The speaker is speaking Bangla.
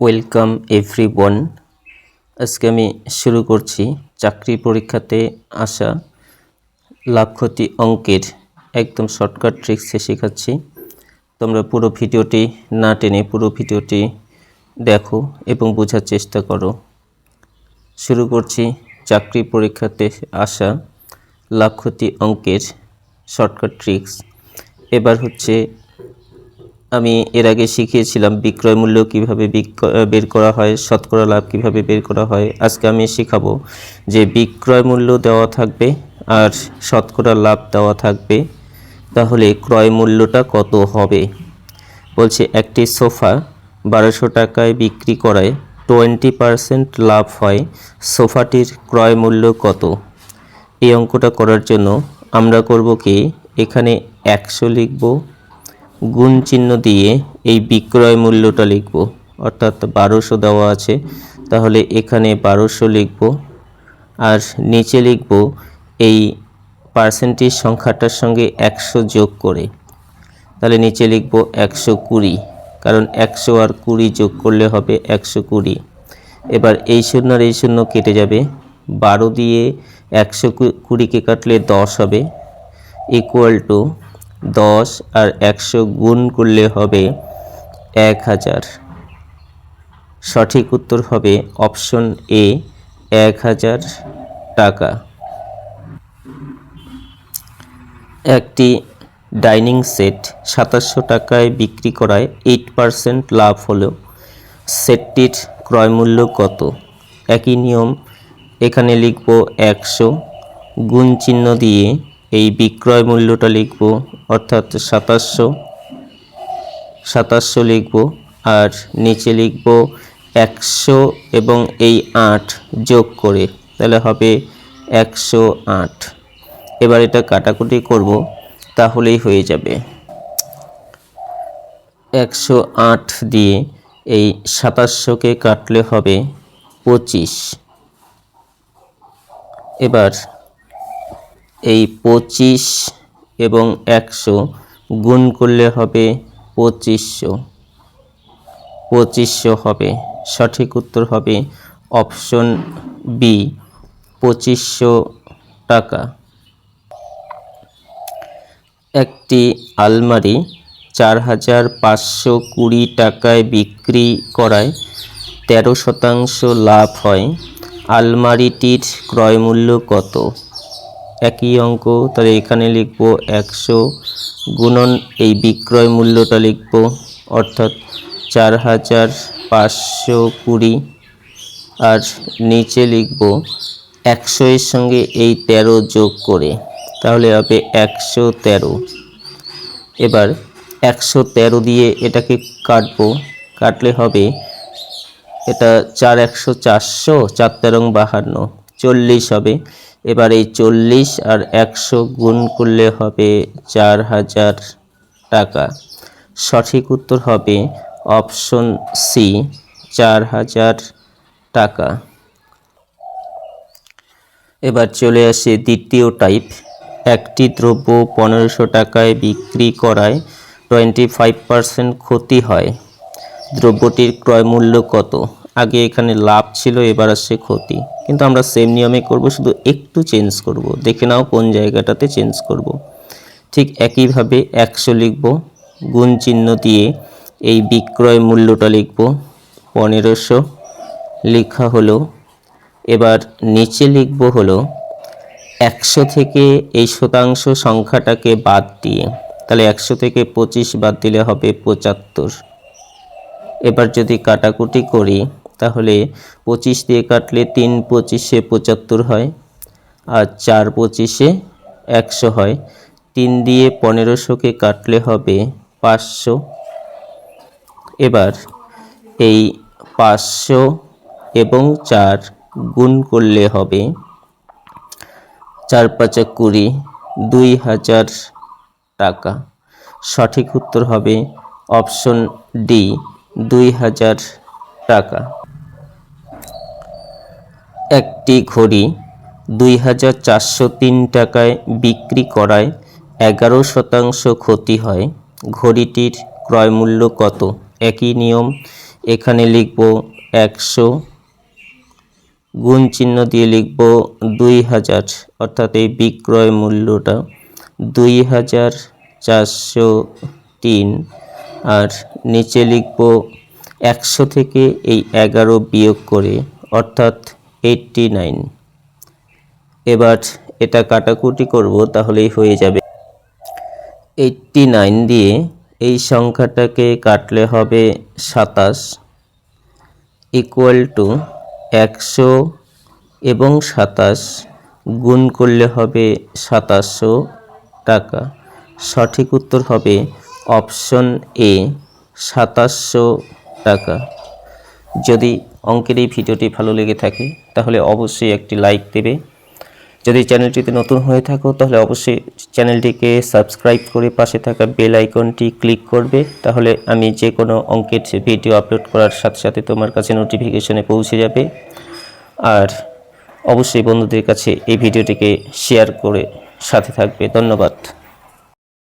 ওয়েলকাম এভরি ওয়ান আজকে আমি শুরু করছি চাকরি পরীক্ষাতে আসা লাভ ক্ষতি অঙ্কের একদম শর্টকাট ট্রিক্সে শেখাচ্ছি। তোমরা পুরো ভিডিওটি না টেনে পুরো ভিডিওটি দেখো এবং বোঝার চেষ্টা করো। শুরু করছি চাকরি পরীক্ষাতে আসা লাভ ক্ষতি অঙ্কের শর্টকাট ট্রিক্স এবার হচ্ছে আমি এর আগে শিখিয়েছিলাম বিক্রয় মূল্য কীভাবে বের করা হয়, শতকরা লাভ কীভাবে বের করা হয়। আজকে আমি শেখাবো যে বিক্রয় মূল্য দেওয়া থাকবে আর শতকরা লাভ দেওয়া থাকবে। তাহলে ক্রয় মূল্যটা কত হবে? বলছে, একটি সোফা বারোশো টাকায় বিক্রি করায় টোয়েন্টি পারসেন্ট লাভ হয়। সোফাটির ক্রয় মূল্য কত? এই অঙ্কটা করার জন্য আমরা করব কি, এখানে একশো লিখব গুণ চিহ্ন দিয়ে এই বিক্রয় মূল্যটা লিখব। অর্থাৎ বারোশো দেওয়া আছে। তাহলে এখানে বারোশো লিখব। আর নিচে লিখব এই পার্সেন্টেজ সংখ্যাটার সঙ্গে একশো যোগ করে। তাহলে নিচে লিখব একশো কুড়ি। কারণ একশো আর কুড়ি যোগ করলে হবে একশো কুড়ি। এবার এই শূন্য আর এই শূন্য কেটে যাবে। বারো দিয়ে একশো কুড়িকে কাটলে দশ হবে। ইকুয়াল টু দশ আর একশো গুণ করলে হবে এক হাজার। সঠিক উত্তর হবে অপশন এ, এক হাজার টাকা। একটি ডাইনিং সেট সাতাশশো টাকায় বিক্রি করায় এইট পারসেন্ট লাভ হলেও সেটটির ক্রয় মূল্য কত? একই নিয়ম, এখানে লিখব একশো। গুণ চিহ্ন দিয়ে এই বিক্রয় মূল্যটা লিখব, অর্থাৎ সাতাশশো সাতাশশো লিখব, আর নিচে লিখব একশো এবং এই আট যোগ করে, তাহলে হবে একশো আট। এবার এটা কাটাকুটি করব, তাহলেই হয়ে যাবে। একশো আট দিয়ে এই সাতাশশোকে কাটলে হবে পঁচিশ। এবার এই পঁচিশ এবং একশো গুণ করলে হবে পঁচিশশো। পঁচিশশো হবে। সঠিক উত্তর হবে অপশন বি, পঁচিশশো টাকা। একটি আলমারি চার হাজার পাঁচশো কুড়ি টাকায় বিক্রি করায় তেরো শতাংশ লাভ হয়। আলমারিটির ক্রয় মূল্য কত? একই অঙ্ক, তাহলে এখানে লিখব একশো গুণন এই বিক্রয় মূল্যটা লিখব, অর্থাৎ চার হাজার পাঁচশো কুড়ি। আর নিচে লিখব একশো এর সঙ্গে এই তেরো যোগ করে, তাহলে হবে একশো তেরো। এবার একশো তেরো দিয়ে এটাকে কাটবো, কাটলে হবে এটা চার একশো চারশো, চার তেরং বাহান্ন। চল্লিশ হবে। এবার এই চল্লিশ আর একশো গুণ করলে হবে চার হাজার টাকা। সঠিক উত্তর হবে অপশন সি, চার হাজার টাকা। এবার চলে আসে দ্বিতীয় টাইপ একটি দ্রব্য পনেরোশো টাকায় বিক্রি করায় টোয়েন্টি ফাইভ পারসেন্ট ক্ষতি হয়। দ্রব্যটির ক্রয় মূল্য কত? আগে এখানে লাভ ছিল, এবার আসছে ক্ষতি। কিন্তু আমরা সেম নিয়মে করব, শুধু একটু চেঞ্জ করব। দেখে নাও কোন জায়গাটাতে চেঞ্জ করব। ঠিক একইভাবে একশো লিখব, গুণ চিহ্ন দিয়ে এই বিক্রয় মূল্যটা লিখব, পনেরোশো। লেখা হলো, এবার নিচে লিখব হলো, একশো থেকে এই শতাংশ সংখ্যাটাকে বাদ দিয়ে, তাহলে একশো থেকে পঁচিশ বাদ দিলে হবে পঁচাত্তর। এবার যদি কাটাকুটি করি তাহলে পঁচিশ দিয়ে কাটলে তিন পঁচিশে পঁচাত্তর হয় আর চার পঁচিশে একশো হয়। তিন দিয়ে পনেরোশোকে কাটলে হবে পাঁচশো। এবার এই পাঁচশো এবং চার গুণ করলে হবে চার পাঁচা কুড়ি, দুই হাজার টাকা। সঠিক উত্তর হবে অপশন ডি, দুই হাজার টাকা। একটি ঘড়ি দুই হাজার চারশো তিন টাকায় বিক্রি করায় এগারো শতাংশ ক্ষতি হয়। ঘড়িটির ক্রয় মূল্য কত? একই নিয়ম। এখানে লিখব একশো গুণ চিহ্ন দিয়ে লিখব দুই হাজার, অর্থাৎ এই বিক্রয় মূল্যটা দুই হাজার চারশো তিন। আর নিচে লিখব একশো থেকে এই এগারো বিয়োগ করে, অর্থাৎ এইটটি নাইন এবার এটা কাটাকুটি করব, তাহলেই হয়ে যাবে। এইটটি নাইন দিয়ে এই সংখ্যাটাকে কাটলে হবে সাতাশ। ইকুয়াল টু একশো এবং সাতাশ গুণ করলে হবে সাতাশশো টাকা। সঠিক উত্তর হবে অপশন এ, সাতাশশো টাকা। যদি অঙ্কের এই ভিডিওটি ভালো লেগে থাকে, তাহলে অবশ্যই একটি লাইক দেবে। যদি চ্যানেলটিতে নতুন হয়ে থাকো, তাহলে অবশ্যই চ্যানেলটিকে সাবস্ক্রাইব করে পাশে থাকা বেল আইকনটি ক্লিক করবে। তাহলে আমি যে কোনো অঙ্কের ভিডিও আপলোড করার সাথে সাথে তোমার কাছে নোটিফিকেশনে পৌঁছে যাবে। আর অবশ্যই বন্ধুদের কাছে এই ভিডিওটিকে শেয়ার করে সাথে থাকবে। ধন্যবাদ।